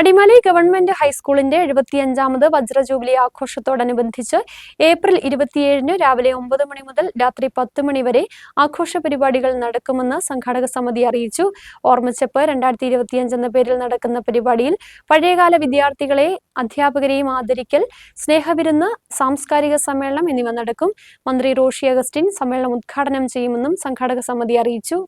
Adimali government ഹൈസ്കൂളിന്റെ എഴുപത്തിയഞ്ചാമത് വജ്ര ജൂബിലി ആഘോഷത്തോടനുബന്ധിച്ച് ഏപ്രിൽ ഇരുപത്തിയേഴിന് രാവിലെ ഒമ്പത് മണി മുതൽ രാത്രി പത്ത് മണി വരെ ആഘോഷ പരിപാടികൾ നടക്കുമെന്ന് സംഘാടക സമിതി അറിയിച്ചു. ഓർമ്മച്ചെപ്പ് രണ്ടായിരത്തി ഇരുപത്തിയഞ്ച് എന്ന പേരിൽ നടക്കുന്ന പരിപാടിയിൽ പഴയകാല വിദ്യാർത്ഥികളെ അധ്യാപകരെയും ആദരിക്കൽ സ്നേഹവിരുന്ന് സാംസ്കാരിക സമ്മേളനം എന്നിവ നടക്കും. മന്ത്രി റോഷി അഗസ്റ്റിൻ സമ്മേളനം ഉദ്ഘാടനം ചെയ്യുമെന്നും സംഘാടക സമിതി അറിയിച്ചു.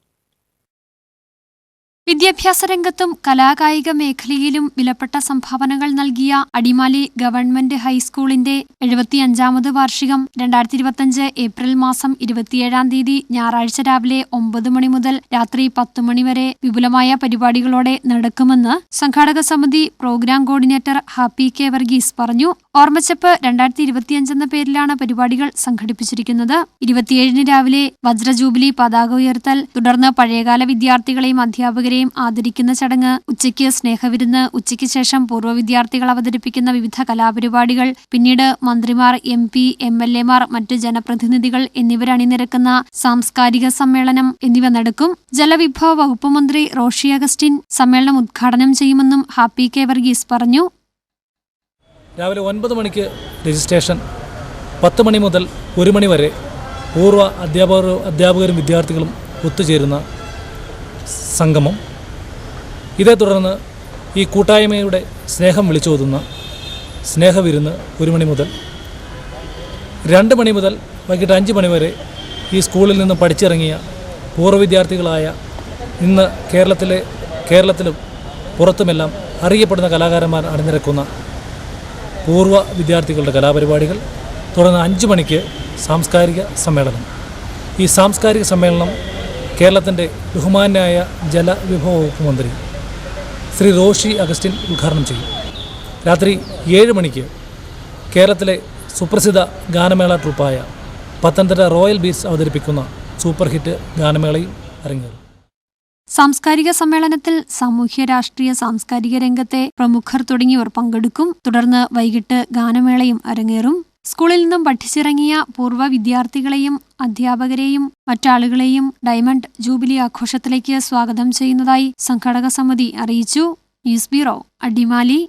വിദ്യാഭ്യാസ രംഗത്തും കലാകായിക മേഖലയിലും വിലപ്പെട്ട സംഭാവനകൾ നൽകിയ അടിമാലി ഗവൺമെന്റ് ഹൈസ്കൂളിന്റെ എഴുപത്തിയഞ്ചാമത് വാർഷികം രണ്ടായിരത്തി ഇരുപത്തിയഞ്ച് ഏപ്രിൽ മാസം ഇരുപത്തിയേഴാം തീയതി ഞായറാഴ്ച രാവിലെ ഒമ്പത് മണി മുതൽ രാത്രി പത്ത് മണി വരെ വിപുലമായ പരിപാടികളോടെ നടക്കുമെന്ന് സംഘാടക സമിതി program coordinator Happy K Varghese പറഞ്ഞു. ഓർമ്മച്ചപ്പ് രണ്ടായിരത്തി ഇരുപത്തിയഞ്ച് എന്ന പേരിലാണ് പരിപാടികൾ സംഘടിപ്പിച്ചിരിക്കുന്നത്. ഇരുപത്തിയേഴിന് രാവിലെ വജ്രജൂബിലി പതാക ഉയർത്തൽ തുടർന്ന് പഴയകാല വിദ്യാർത്ഥികളെയും അധ്യാപകരെയും ആദരിക്കുന്ന ചടങ്ങ്. ഉച്ചയ്ക്ക് സ്നേഹവിരുന്ന് ഉച്ചയ്ക്ക് ശേഷം പൂർവ വിദ്യാർത്ഥികൾ അവതരിപ്പിക്കുന്ന വിവിധ കലാപരിപാടികൾ. പിന്നീട് മന്ത്രിമാർ എം പി എം എൽ എമാർ മറ്റ് ജനപ്രതിനിധികൾ എന്നിവരണിനിരക്കുന്ന സാംസ്കാരിക സമ്മേളനം എന്നിവ നടക്കും. ജലവിഭവ വകുപ്പ് മന്ത്രി റോഷി അഗസ്റ്റിൻ സമ്മേളനം ഉദ്ഘാടനം ചെയ്യുമെന്നും ഹാപ്പി കെ വർഗീസ് പറഞ്ഞു. രാവിലെ ഒൻപത് മണിക്ക് രജിസ്ട്രേഷൻ. പത്ത് മണി മുതൽ ഒരു മണി വരെ പൂർവ അധ്യാപകരും അധ്യാപകരും വിദ്യാർത്ഥികളും ഒത്തുചേരുന്ന സംഗമം. ഇതേ തുടർന്ന് ഈ കൂട്ടായ്മയുടെ സ്നേഹം വിളിച്ചോതുന്ന സ്നേഹവിരുന്ന് ഒരു മണി മുതൽ രണ്ട് മണി മുതൽ വൈകിട്ട് അഞ്ച് മണി വരെ ഈ സ്കൂളിൽ നിന്ന് പഠിച്ചിറങ്ങിയ പൂർവ വിദ്യാർത്ഥികളായ ഇന്ന് കേരളത്തിലെ കേരളത്തിലും പുറത്തുമെല്ലാം അറിയപ്പെടുന്ന കലാകാരന്മാർ അണിനിരക്കുന്ന പൂർവ വിദ്യാർത്ഥികളുടെ കലാപരിപാടികൾ. തുടർന്ന് അഞ്ച് മണിക്ക് സാംസ്കാരിക സമ്മേളനം. ഈ സാംസ്കാരിക സമ്മേളനം കേരളത്തിന്റെ ബഹുമാനായ ജലവിഭവ വകുപ്പ് മന്ത്രി ശ്രീ റോഷി അഗസ്റ്റിൻ ഉദ്ഘാടനം ചെയ്യും. രാത്രി ഏഴ് മണിക്ക് കേരളത്തിലെ സുപ്രസിദ്ധ ഗാനമേള ട്രൂപ്പായ പത്തനംതിട്ട റോയൽ ബീറ്റ്സ് അവതരിപ്പിക്കുന്ന സൂപ്പർ ഹിറ്റ് ഗാനമേളയും അരങ്ങേറും. സാംസ്കാരിക സമ്മേളനത്തിൽ സാമൂഹ്യ രാഷ്ട്രീയ സാംസ്കാരിക രംഗത്തെ പ്രമുഖർ തുടങ്ങിയവർ പങ്കെടുക്കും. തുടർന്ന് വൈകിട്ട് ഗാനമേളയും അരങ്ങേറും. സ്കൂളിൽ നിന്നും പഠിച്ചിറങ്ങിയ പൂർവ വിദ്യാർത്ഥികളെയും അധ്യാപകരെയും മറ്റാളുകളെയും ഡയമണ്ട് ജൂബിലി ആഘോഷത്തിലേക്ക് സ്വാഗതം ചെയ്യുന്നതായി സംഘാടക സമിതി അറിയിച്ചു. News bureau Adimali.